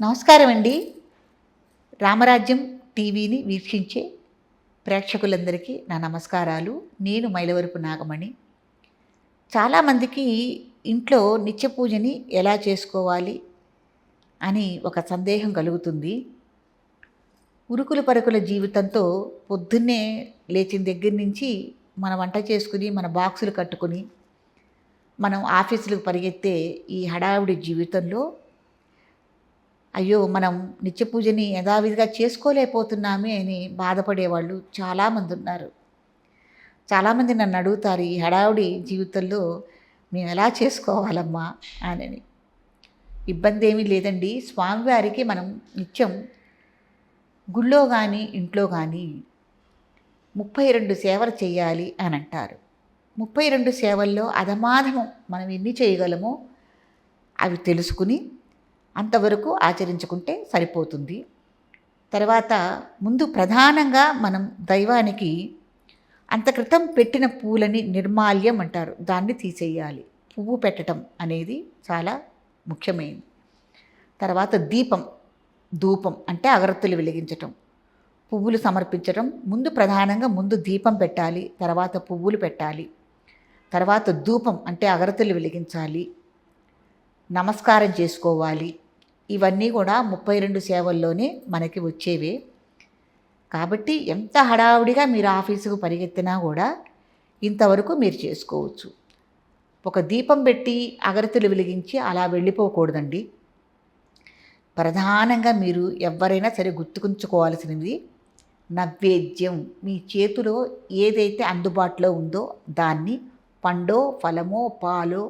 నమస్కారం అండి రామరాజ్యం టీవీని వీక్షించే ప్రేక్షకులందరికీ నా నమస్కారాలు. నేను మైలవరపు నాగమణి. చాలామందికి ఇంట్లో నిత్య పూజని ఎలా చేసుకోవాలి అని ఒక సందేహం కలుగుతుంది. ఉరుకుల పరుకుల జీవితంతో పొద్దున్నే లేచిన దగ్గర నుంచి మన వంట చేసుకుని మన బాక్సులు కట్టుకుని మనం ఆఫీసులకు పరిగెత్తే ఈ హడావిడి జీవితంలో అయ్యో మనం నిత్య పూజని యథావిధిగా చేసుకోలేకపోతున్నామే అని బాధపడేవాళ్ళు చాలామంది ఉన్నారు. చాలామంది నన్ను అడుగుతారు ఈ హడావుడి జీవితంలో మేము ఎలా చేసుకోవాలమ్మా? అని ఇబ్బంది ఏమీ లేదండి. స్వామివారికి మనం నిత్యం గుళ్ళో కానీ ఇంట్లో కానీ ముప్పై రెండు సేవలు చేయాలి అని అంటారు. ముప్పై రెండు సేవల్లో అధమాధము మనం ఎన్ని చేయగలమో అవి తెలుసుకుని అంతవరకు ఆచరించుకుంటే సరిపోతుంది. తర్వాత ముందు ప్రధానంగా మనం దైవానికి అంతక్రితం పెట్టిన పూలని నిర్మాల్యం అంటారు. దాన్ని తీసేయాలి. పువ్వు పెట్టడం అనేది చాలా ముఖ్యమైనది. తర్వాత దీపం ధూపం అంటే అగరత్తులు వెలిగించటం పువ్వులు సమర్పించడం ముందు ప్రధానంగా ముందు దీపం పెట్టాలి తర్వాత పువ్వులు పెట్టాలి తర్వాత ధూపం అంటే అగరత్తులు వెలిగించాలి నమస్కారం చేసుకోవాలి ఇవన్నీ కూడా ముప్పై రెండు సేవల్లోనే మనకి వచ్చేవే. కాబట్టి ఎంత హడావుడిగా మీరు ఆఫీసుకు పరిగెత్తినా కూడా ఇంతవరకు మీరు చేసుకోవచ్చు. ఒక దీపం పెట్టి అగరతులు వెలిగించి అలా వెళ్ళిపోకూడదండి. ప్రధానంగా మీరు ఎవరైనా సరే గుర్తుకుంచుకోవాల్సినది నైవేద్యం. మీ చేతిలో ఏదైతే అందుబాటులో ఉందో దాన్ని పండో ఫలమో పాలో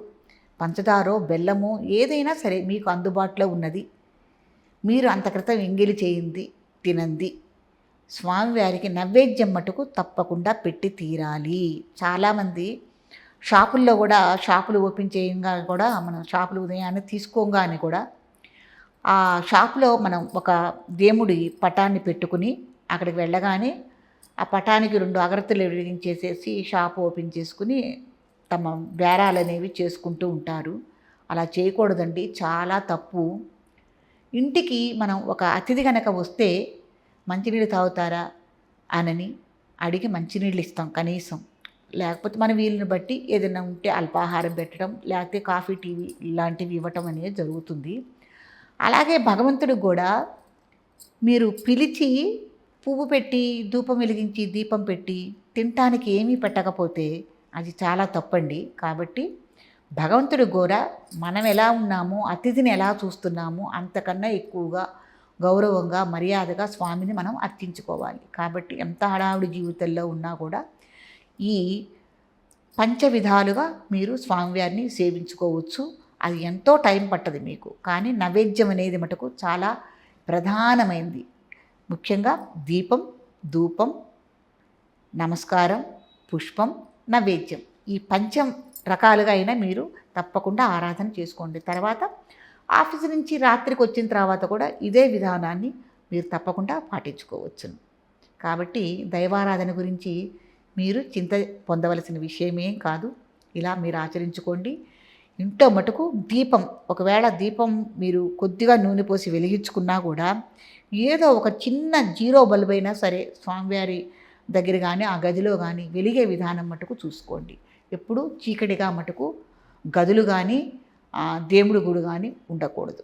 పంచదారో బెల్లమో ఏదైనా సరే మీకు అందుబాటులో ఉన్నది. మీరు అంతక్రితం ఎంగిలి చేయింది తినంది. స్వామివారికి నైవేద్యం మటుకు తప్పకుండా పెట్టి తీరాలి. చాలామంది షాపుల్లో కూడా షాపులు ఓపెన్ చేయంగా కూడా మనం షాపులు ఉదయాన్నే తీసుకోగానే కూడా ఆ షాపులో మనం ఒక దేవుడి పటాన్ని పెట్టుకుని అక్కడికి వెళ్ళగానే ఆ పటానికి రెండు అగరత్తులు వెలిగించేసేసి షాప్ ఓపెన్ చేసుకుని తమ బేరాలు అనేవి చేసుకుంటూ ఉంటారు. అలా చేయకూడదండి. చాలా తప్పు. ఇంటికి మనం ఒక అతిథి కనుక వస్తే మంచినీళ్ళు తాగుతారా అనని అడిగి మంచినీళ్ళు ఇస్తాం కనీసం. లేకపోతే మన వీలుని బట్టి ఏదైనా ఉంటే అల్పాహారం పెట్టడం లేకపోతే కాఫీ టీవీ ఇలాంటివి ఇవ్వటం అనేది జరుగుతుంది. అలాగే భగవంతుడు కూడా మీరు పిలిచి పువ్వు పెట్టి ధూపం వెలిగించి దీపం పెట్టి తినటానికి ఏమీ పెట్టకపోతే అది చాలా తప్పండి. కాబట్టి భగవంతుడి గోర మనం ఎలా ఉన్నామో అతిథిని ఎలా చూస్తున్నామో అంతకన్నా ఎక్కువగా గౌరవంగా మర్యాదగా స్వామిని మనం అర్చించుకోవాలి. కాబట్టి ఎంత హడావుడి జీవితంలో ఉన్నా కూడా ఈ పంచ విధాలుగా మీరు స్వామివారిని సేవించుకోవచ్చు. అది ఎంతో టైం పట్టదు మీకు. కానీ నైవేద్యం అనేది మటుకు చాలా ప్రధానమైంది. ముఖ్యంగా దీపం ధూపం నమస్కారం పుష్పం నైవేద్యం. ఈ పంచం రకాలుగా అయినా మీరు తప్పకుండా ఆరాధన చేసుకోండి. తర్వాత ఆఫీస్ నుంచి రాత్రికి వచ్చిన తర్వాత కూడా ఇదే విధానాన్ని మీరు తప్పకుండా పాటించుకోవచ్చును. కాబట్టి దైవారాధన గురించి మీరు చింత పొందవలసిన విషయమేం కాదు. ఇలా మీరు ఆచరించుకోండి. ఇంట్లో మటుకు దీపం ఒకవేళ దీపం మీరు కొద్దిగా నూనె పోసి వెలిగించుకున్నా కూడా ఏదో ఒక చిన్న జీరో బల్బైనా అయినా సరే స్వామివారి దగ్గర కానీ ఆ గదిలో కానీ వెలిగే విధానం మటుకు చూసుకోండి. ఎప్పుడు చీకటిగా మటుకు గదులు కానీ దేవుడి గుడి కానీ ఉండకూడదు.